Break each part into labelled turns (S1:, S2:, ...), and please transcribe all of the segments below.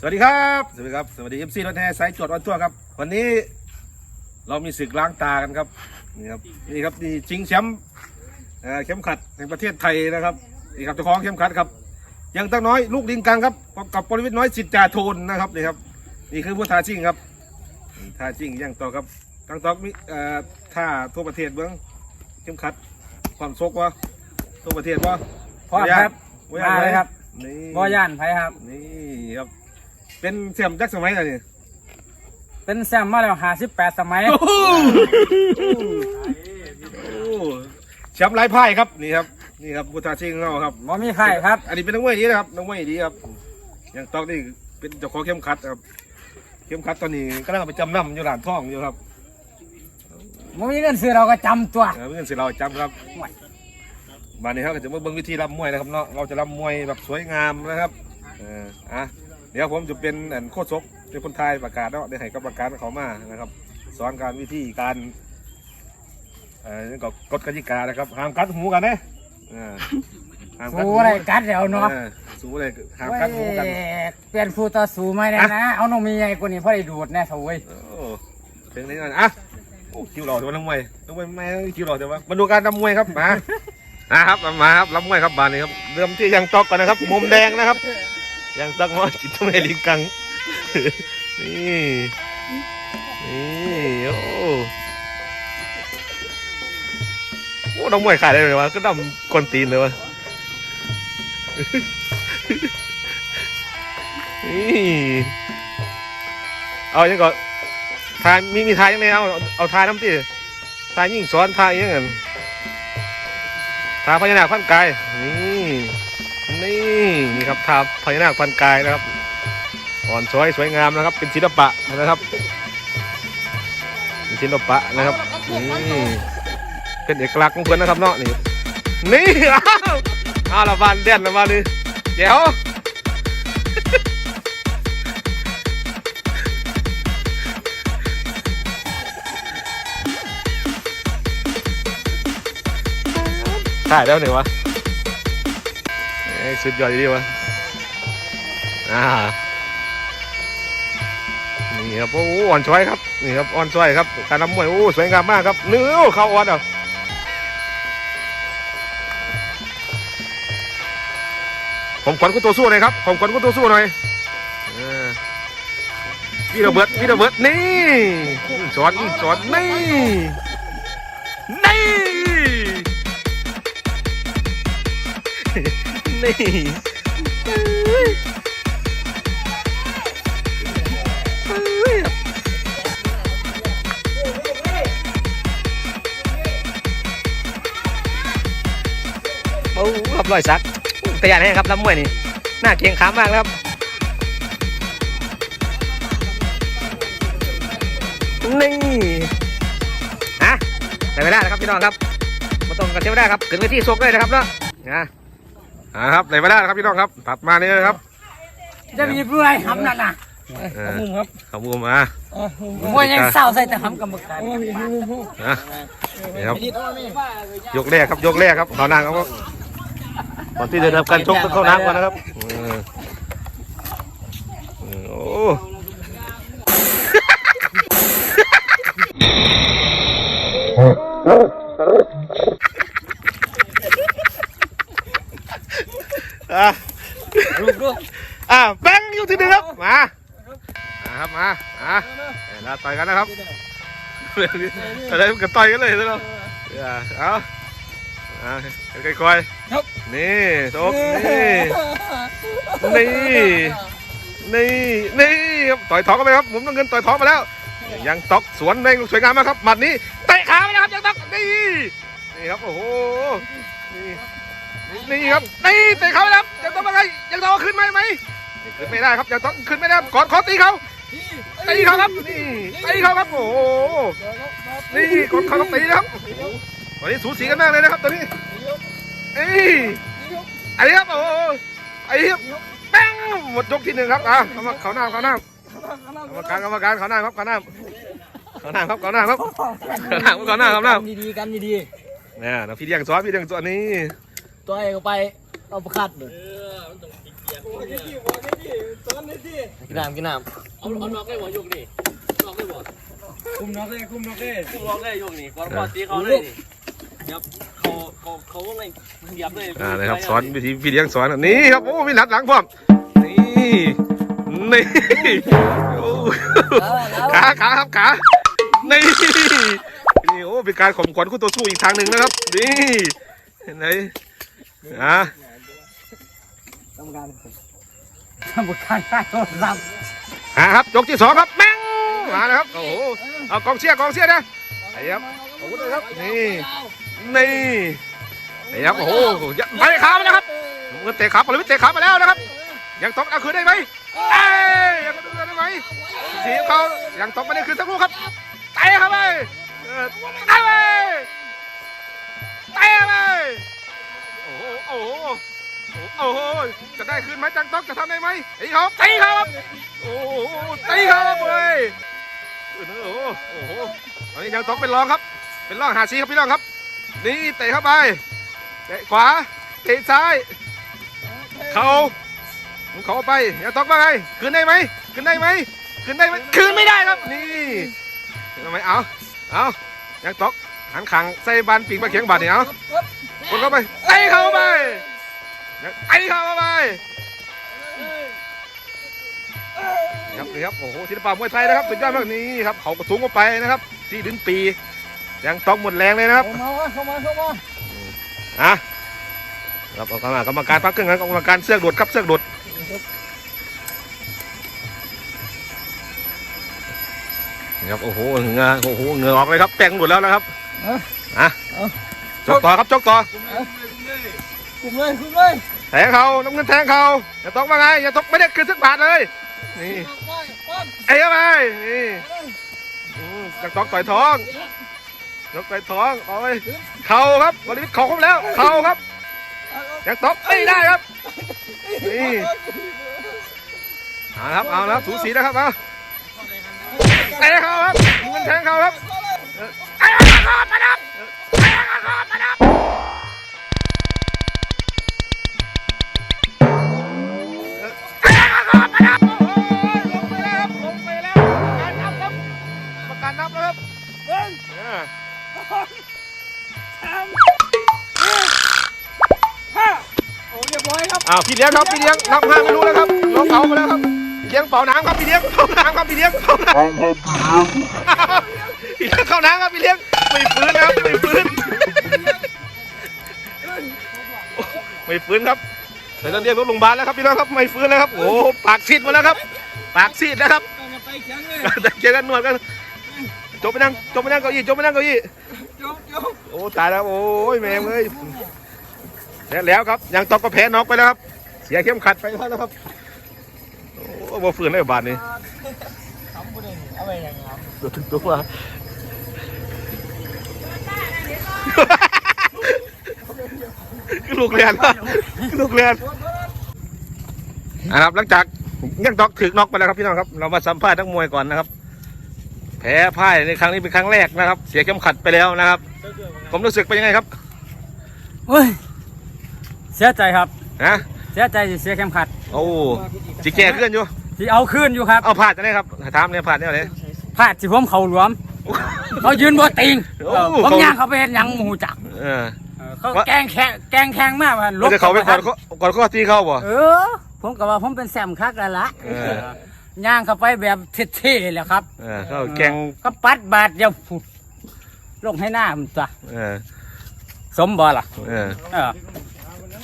S1: สวัสดีครับ สวัสดีครับ สวัสดีเอฟซีรถแห่สายจวดวันทั่วครับ วันนี้เรามีศึกล้างตากันครับ นี่ครับ นี่ครับนี่ชิงแชมป์เอ่อเข็มขัดแห่งประเทศไทยนะครับ นี่ครับเจ้าของเข็มขัดครับยังตั้งน้อยลูกลิงกังครับพบกับปรวิทย์น้อยสิทธิ์จ่าโทนนะครับนี่ครับ นี่คือผู้ท้าชิงครับนี่ท้าชิงยังต่อครับตั้งตอกมีเอ่อท่าทั่วประเทศเบื้องเข็มขัดความโซกวะทั่วประเทศวะ
S2: พร้อมครับ
S1: บ่ย่น
S2: มาเลยครับ
S1: นี่
S2: บ่ย่านไผครับ
S1: นี่ครับ เป็นเสียมจักสมัยอะไรนี่
S2: เป็นแซมมาแล้วหาสิบแปดสมัย
S1: โอ้โหแชมป์ไร้พ่ายครับนี่ครับนี่ครับพุทธาชิงของเราครับ
S2: บ่มีใครครับ
S1: อันนี้เป็นนักมวยดีนะครับนักมวยดีครับ อย่างตอกนี่เป็นเจ้าของเข้มขัดครับเข้มขัดตอนนี้ก็ต้องเอาไปจำนำอยู่ร้านทองอยู่ครับ
S2: บ่มีเงินซื้อเราก็จำตัว
S1: เออเพื่อนสิเราจำครับมานี้ครับก็จะมาเบิ่งวิธีรำมวยนะครับเนาะเราจะรำมวยแบบสวยงามนะครับเอออะเดี๋ยวผมจะเป็นอันโคชกเป็นคนไทยประกาศเนาะได้ให้กับประกาศเขามานะครับ สอนการวิธีการเอ่อนี่ก็กฎกติกานะครับห้ามกัดหูกันนะเออห้ามกัด
S2: สู้
S1: หู
S2: อะไรกัดเดี๋ยวเนาะ
S1: ออสู้อะไรห้ามกัดหูกัน
S2: เว้ยเปลี่ยนผู้ต่อสู้ไม่ได้นะ เอานมมีใหญ่กว่านี้พอได้ดูดแน่โถ่เว้ย
S1: โอ้ถึงนี้กันอะโอ้คิวหล่อแต่ว่าน้ำมวยน้ำมวยไม่คิวหล่อแต่ว่ามาดูการรำมวยครับมา อะครับมาครับรำมวยครับบานนี้ครับเริ่มที่ยังตอกก่อนนะครับมุมแดงนะครับยังตอกว่าจิตทำไมลิงกังนี่นี่โอ้โอ้น้ำมวยขายได้เลยวะก็ดำกวนตีนเลยวะนี่เอาอย่างก่อนทายมีมีทายยังไงเอาเอาทายน้ำตีทายยิ่งสอนทายยังไง ทาพญานาคพันกายนี่นี่นี่ครับทาพญานาคพันกายนะครับอ่อนสวยสวยงามนะครับ เป็นศิลปะนะครับเป็นศิลปะนะครับนี่เป็นเอกลักษณ์ของเพื่อนนะครับเนาะนี่นี่อ้าวอ้าวละบานเด่นละบานนี่เดี๋ยว ถ่ายได้ไหนวะเอ้ยสุดยอดดีวะอ่านี่ครับโอ้อ่อนช้อยครับนี่ครับอ่อนช้อยครับการทำมวยโอ้สวยงามมากครับเนื้อเขาอ่อนอะผมขวัญกูตัวสู้หน่อยครับผมขวัญกูตัวสู้หน่อยพี่ระเบิดพี่ระเบิดนี่สอนสอนนี่ นี่โอ้ครับรอยสักแต่ยานให้ครับลำมวยนี่หน้าเกียงขามากแล้วครับนี่อะได้เวลาแล้วครับพี่น้องครับมาตรงกันเที่ยวได้ครับถึงไปที่โซกเลยนะครับเนาะนะ อ่าครับได้เวลาแล้วครับพี่น้องครับ ตัดมานี่นะครับ
S2: จะมีผู้ใดทำนั่นน่ะ
S1: เออขอบคุณมา
S2: มวยยังเศร้าใส่แต่ทำกรรมการ
S1: นะนี่ครับ ยกแรกครับ ยกแรกครับเขานางครับก่อนที่จะทำการชกต้องเข้าน้ำก่อนนะครับเออเออโอ้ อะ
S2: ลูกลูก
S1: อะแบงค์อยู่ที่หนึ่งครับมามาครับมาอะเดี๋ยวเราต่อยกันนะครับอะไรมันก็ต่อยกันเลยนะเอาเอาอะค่อยๆนี่โต๊ะนี่นี่นี่นี่ครับต่อยท้องกันไปครับผมต้องเงินต่อยท้องมาแล้ว ยังตอกสวนแรงสวยงามมากครับหมัดนี้เตะขาไปนะครับยังตอกนี่นี่ครับโอ้โห นี่ครับนี่เตะเขาแล้วยังต้องมาไงยังต้องเอาขึ้นไหมไหมยังขึ้นไม่ได้ครับยังต้องขึ้นไม่ได้ครับกอดคอตีเขาตีเขาครับนี่ตีเขาครับโอ้โหนี่กดเขาครับตีนะครับตอนนี้สูสีกันมากเลยนะครับตอนนี้เอ้ยอันนี้ครับโอ้ไอ้ครับแป้งหมดยกที่หนึ่งครับอะเขามาเขาหน้าเขาหน้ากรรมการกรรมการเขาหน้าครับเขาหน้าเขาหน้าครับเขาหน้าครับเขาหน้าเขาหน้าเขาหน้า
S2: ดีๆกันดี
S1: เนี่ยพี่เลี้ยงซ้อนพี่เลี้ยงซ้อนนี่
S2: ตัวเองก็ไปเอาประคัดเลย
S3: กินน้ำกินน้ำเอาเอานอกได้บ่ยกนี่นอกได้บ่
S2: คุมนอกเลยคุมนอกเลย
S3: กูนอกได้ยกนี่ก่อนพอตีเขาเลยนี่ยับเขาเขาเขาว่าไงเหยียบเลย
S1: อ่านะครับสอนวิธีพี่เลี้ยงสอนครับนี่ครับโอ้มีหลัดหลังพร้อมนี่นี่โอ้ขาขาครับขานี่นี่โอ้เป็นการข่มขวัญคู่ต่อสู้อีกทางหนึ่งนะครับ นี่เห็นไหม อะ
S2: ทำการทำการได้โทรศัพท์
S1: อะครับยกที่สองครับแม่งมาแล้วครับโอ้โหเอากองเชียร์กองเชียร์นะไอ้ครับโอ้โหเลยครับนี่นี่ไอ้ครับโอ้โหไปขามาแล้วครับมันเตะขาไปเลยเตะขามาแล้วนะครับ ยังตกเอาคืนได้ไหมเอ้ยยังตกได้ไหมทีมเขายังตกไม่ได้คืนสักลูกครับเตะเข้าไปเออเตะไปเตะไป จะได้คืนไหมจังตอกจะทำได้ไหมตีเขาตีเขาครับโอ้โหตีเขาครับเลยโอ้โหโอ้โหตอนนี้ยังตอกเป็นรองครับ เป็นรองหาซีครับพี่น้องครับ นี่เตะเข้าไปเตะขวาเตะซ้ายเขาผมขอไปอย่าตอกว่าไงคืนได้ไหมคืนได้ไหมคืนได้ไหมคืนไม่ได้ครับนี่ทำไมเอาเอายังตอกหันขังใส่บานปีกมาเขียงบาดเนี่ยเอาคนเข้าไปไต่เข้าไป ยังไต่เข้าไปนี่ครับนี่ครับโอ้โหศิลปะมวยไทยนะครับสุดยอดมากนี่ครับเขากระทุ้งเข้าไปนะครับที่ดินปียังตอกหมดแรงเลยนะครับ
S2: เข้ามาเข้ามาเข้ามา
S1: อะครับเอากรรมการกรรมการพักเครื่องครับกรรมการเสือกโดดครับเสือกโดดนี่ครับโอ้โหเหงือโอ้โหเหงือออกเลยครับแป้งหลุดแล้วนะครับอะจกต่อครับจกต่อ
S2: คุมเลยคุมเลย
S1: แทงเขาน้ำเงินแทงเขาอย่าตกว่าไงอย่าตกไม่ได้คืนสักบาทเลย นี่ไอ้เข้าไปนี่อืมจักตอกต่อยท้องยกต่อยท้องเอาไปเข่าครับบริวิตเข่าครบแล้วเข่าครับยังตบไม่ได้ครับนี่เอาละครับเอาละครับสูสีนะครับเอาเตะเขาครับเงินแทงเขาครับเออเตะเขาครับมาดับเตะเขาครับมาดับ นับแล้วครับเออ
S2: โอ้เรียบร้อยครับ
S1: อ้าวพี่เลี้ยงครับพี่เลี้ยงนับห้าไม่รู้แล้วครับลงเผาไปแล้วครับพี่เลี้ยงเป่าน้ำครับพี่เลี้ยงเป่าน้ำครับพี่เลี้ยงเป่าน้ำพี่เลี้ยงเข้าน้ำครับพี่เลี้ยงไม่ฟื้นนะครับไม่ฟื้นไม่ฟื้นครับเดี๋ยวต้องเรียกรถโรงพยาบาลแล้วครับพี่น้องครับไม่ฟื้นแล้วครับโอ้โหปากซีดหมดแล้วครับ ปากซีดนะครับ
S2: ไปแข็งเลย
S1: แต่เจอกันหนวดกัน จบไปนั่งจบไปนั่งเก้าอี้จบไปนั่งเก้าอี้
S2: ยกยก
S1: โอ้ตายแล้วโอ้ยแม่งเลยแล้วแล้วครับยังตอกก็แพ้น็อกไปแล้วครับ เสียเข้มขัดไปแล้วนะครับโอ้บ่ฟื้นเลยบาทนี้
S2: ทำบุญเอาไปอย่างนั้น
S1: ตัวถึงตัวลูกเรียนลูกเรียนนะครับหลังจากยังตอกถึกน็อกไปแล้วครับพี่น้องครับ เรามาสัมภาษณ์นักมวยก่อนนะครับ แพ้พ่ายในครั้งนี้เป็นครั้งแรกนะครับ เสียเข้มขัดไปแล้วนะครับผมรู้สึกเป็นยังไงครับ
S2: เฮ้ยเสียใจครับ
S1: นะ
S2: เสียใจสิเสียเข็มขัด
S1: โอ้จิแก่ขึ้นอยู่
S2: ที่เอาคืนอยู่ครับ
S1: เอาผ่านจะได้ครับถามเนี่ยผ่านเนี่ยเลย
S2: พลาดสิผมเขาหลวมเขายืนบ่ติง
S1: โอ้
S2: เออผมย่างเขาไปเห็นหยังหมูจัก
S1: เออ
S2: เออเขาแกล้งแค่แกล้งแข้งมากว่า
S1: แล้วจะเขาไปก่อนเขาก่อนข้อตีเข้าบ่
S2: เออผมก็ว่าผมเป็นแซมคักแล้วละ
S1: เออ
S2: ย่างเข้าไปแบบเท่ๆแหล้วครับ
S1: เออเขาแกง
S2: ก็ปัดบาดเดียวผุดลงให้หน้ามันจ้ะ
S1: เออ
S2: สมบ่ล่ะ
S1: เออ
S2: เออ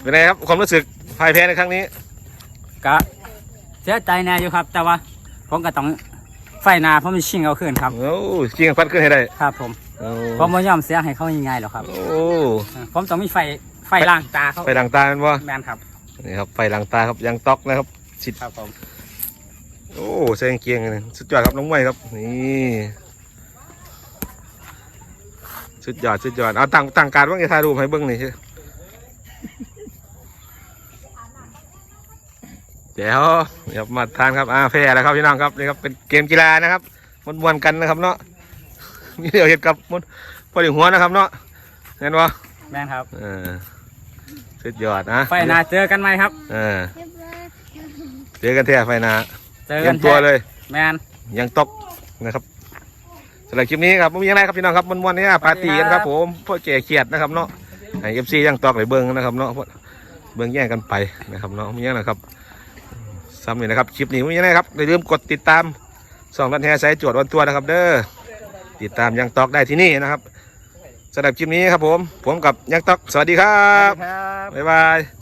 S1: เป็นไงครับความรู้สึกพ่ายแพ้ในครั้งนี้
S2: ก็เสียใจแน่อยู่ครับ แต่ว่าผมก็ต้องไฟหนาผมจะชิงเอาคืนครับ
S1: โอ้จริงฟัดขึ้นให้ได้
S2: ครับ ผม
S1: โอ้
S2: ผมไม่ยอมเสียให้เขาง่ายๆหรอกครับ
S1: โอ้
S2: เออผมต้องมีไฟไฟล่างตาเขา
S1: ไฟหลังตาเป็นบ่
S2: แมนครับ
S1: นี่ครับไฟหลังตาครับยังต๊อกนะครับชิด
S2: ครับผม
S1: โอ้ใส่กางเกียงเลยสุดยอดครับน้องมวยครับ นี่สุดยอดสุดยอดเอาต่างต่างการว่าไงถ่ายรูปให้เบิ้งหน่อยสิเดี๋ยวเดี๋ยวมาทานครับอ่าแพ้แล้วครับพี่น้องครับนี่ครับเป็นเกมกีฬานะครับมันมวนๆกันนะครับเนาะมีเดี๋ยวเห็นกับมันพอดีหัวนะครับเนาะเห็นปะ
S2: แมนครับ
S1: เออสุดยอดนะ
S2: ไฟหนาเจอกันไหมครับ
S1: เออเจอกันแท้ไฟหนา
S2: เจเจอ
S1: เตรี
S2: กั
S1: ย
S2: น
S1: มตัวเลย
S2: แมน
S1: ยังตกนะครับสำหรับคลิปนี้ครับไม่มีอะไรครับพี่น้องครับมันวันนี้ปาร์ตี้กันครับผมพ่อแก่เขียดนะครับเนาะให้เอฟซียังตอกไปเบิ้งนะครับเนาะเบิ้งแย่งกันไปนะครับเนาะไม่ยังนะครับซ้ำนี่นะครับคลิปนี้ไม่มีอะไรครับอย่าลืมกดติดตามสองรันแฮไซจวดวันตัวนะครับ เด้อติดตามยังตอกได้ที่นี่นะครับสำหรับคลิปนี้ครับผม ผมกับยังตอกสวัสดีครับ
S2: ครับ
S1: บ๊ายบาย